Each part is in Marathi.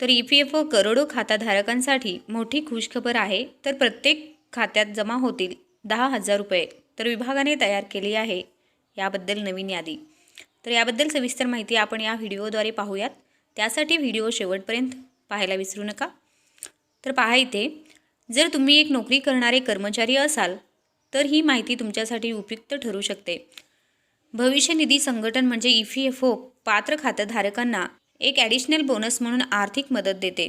तर ई पी एफ ओ करोडो खाताधारकांसाठी मोठी खुशखबर आहे. तर प्रत्येक खात्यात जमा होतील दहा हजार रुपये तर विभागाने तयार केली आहे. याबद्दल नवीन यादी. तर याबद्दल सविस्तर माहिती आपण या व्हिडिओद्वारे पाहूयात. त्यासाठी व्हिडिओ शेवटपर्यंत पाहायला विसरू नका. तर पहा इथे जर तुम्ही एक नोकरी करणारे कर्मचारी असाल तर ही माहिती तुमच्यासाठी उपयुक्त ठरू शकते. भविष्य निधी संघटन म्हणजे ई पी एफ ओ पात्र खातेधारकांना एक ॲडिशनल बोनस म्हणून आर्थिक मदत देते.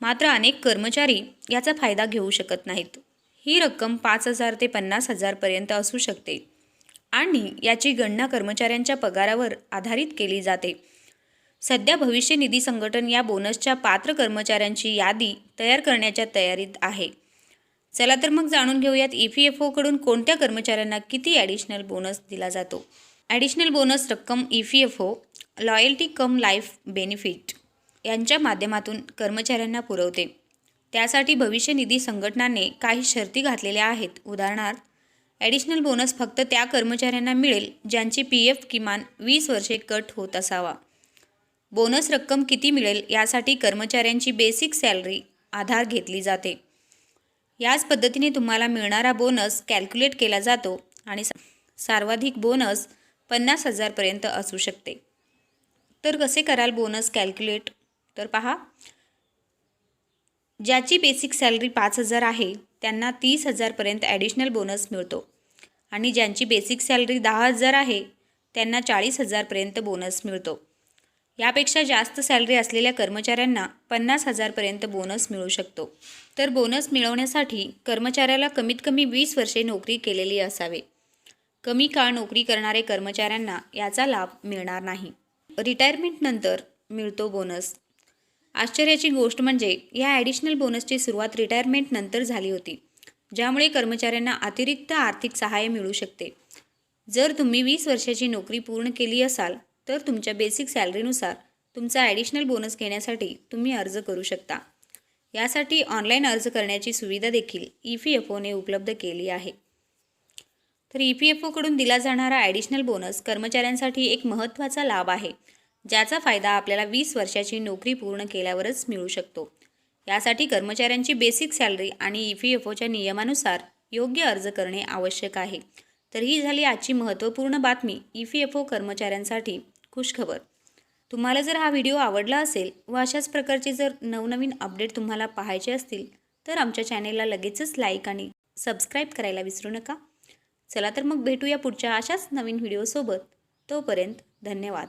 मात्र अनेक कर्मचारी याचा फायदा घेऊ शकत नाहीत. ही रक्कम पाच हजार ते पन्नास हजारपर्यंत असू शकते आणि याची गणना कर्मचाऱ्यांच्या पगारावर आधारित केली जाते. सध्या भविष्य निधी संघटन या बोनसच्या पात्र कर्मचाऱ्यांची यादी तयार करण्याच्या तयारीत आहे. चला तर मग जाणून घेऊयात ई पी एफ ओकडून कोणत्या कर्मचाऱ्यांना किती ॲडिशनल बोनस दिला जातो. ॲडिशनल बोनस रक्कम E P F O loyalty cum life benefit यांच्या माध्यमातून कर्मचाऱ्यांना पुरवते. त्यासाठी भविष्य निधी संघटनाने काही शर्ती घातलेल्या आहेत. उदाहरणार्थ ॲडिशनल बोनस फक्त त्या कर्मचाऱ्यांना मिळेल ज्यांची पी एफ किमान वीस वर्षे कट होत असावा. बोनस रक्कम किती मिळेल यासाठी कर्मचाऱ्यांची बेसिक सॅलरी आधार घेतली जाते. याच पद्धतीने तुम्हाला मिळणारा बोनस कॅल्क्युलेट केला जातो आणि सा- सर्वाधिक बोनस पन्नास हजारपर्यंत असू शकते. तर कसे कराल बोनस कॅल्क्युलेट तर पहा. ज्याची बेसिक सॅलरी पाच हजार आहे त्यांना तीस हजारपर्यंत ॲडिशनल बोनस मिळतो. आणि ज्यांची बेसिक सॅलरी दहा हजार आहे त्यांना चाळीस हजारपर्यंत बोनस मिळतो. यापेक्षा जास्त सॅलरी असलेल्या कर्मचाऱ्यांना पन्नास हजारपर्यंत बोनस मिळू शकतो. तर बोनस मिळवण्यासाठी कर्मचाऱ्याला कमीत कमी वीस वर्षे नोकरी केलेली असावे. कमी काळ नोकरी करणारे कर्मचाऱ्यांना याचा लाभ मिळणार नाही. रिटायरमेंटनंतर मिळतो बोनस. आश्चर्याची गोष्ट म्हणजे या ॲडिशनल बोनसची सुरुवात रिटायरमेंटनंतर झाली होती ज्यामुळे कर्मचाऱ्यांना अतिरिक्त आर्थिक सहाय्य मिळू शकते. जर तुम्ही वीस वर्षाची नोकरी पूर्ण केली असाल तर तुमच्या बेसिक सॅलरीनुसार तुमचा ॲडिशनल बोनस घेण्यासाठी तुम्ही अर्ज करू शकता. यासाठी ऑनलाईन अर्ज करण्याची सुविधा देखील ई पी एफ ओने उपलब्ध केली आहे. तर ई पी एफ ओकडून दिला जाणारा ॲडिशनल बोनस कर्मचाऱ्यांसाठी एक महत्त्वाचा लाभ आहे ज्याचा फायदा आपल्याला वीस वर्षाची नोकरी पूर्ण केल्यावरच मिळू शकतो. यासाठी कर्मचाऱ्यांची बेसिक सॅलरी आणि ई पी एफ ओच्या नियमानुसार योग्य अर्ज करणे आवश्यक आहे. तर ही झाली आजची महत्त्वपूर्ण बातमी ई पी एफ ओ कर्मचाऱ्यांसाठी खुशखबर. तुम्हाला जर हा व्हिडिओ आवडला असेल व अशाच प्रकारचे जर नवनवीन अपडेट तुम्हाला पाहायचे असतील तर आमच्या चॅनेलला लगेचच लाईक आणि सबस्क्राईब करायला विसरू नका. चला तर मग भेटूया पुढच्या अशाच नवीन व्हिडिओसोबत तोपर्यंत धन्यवाद.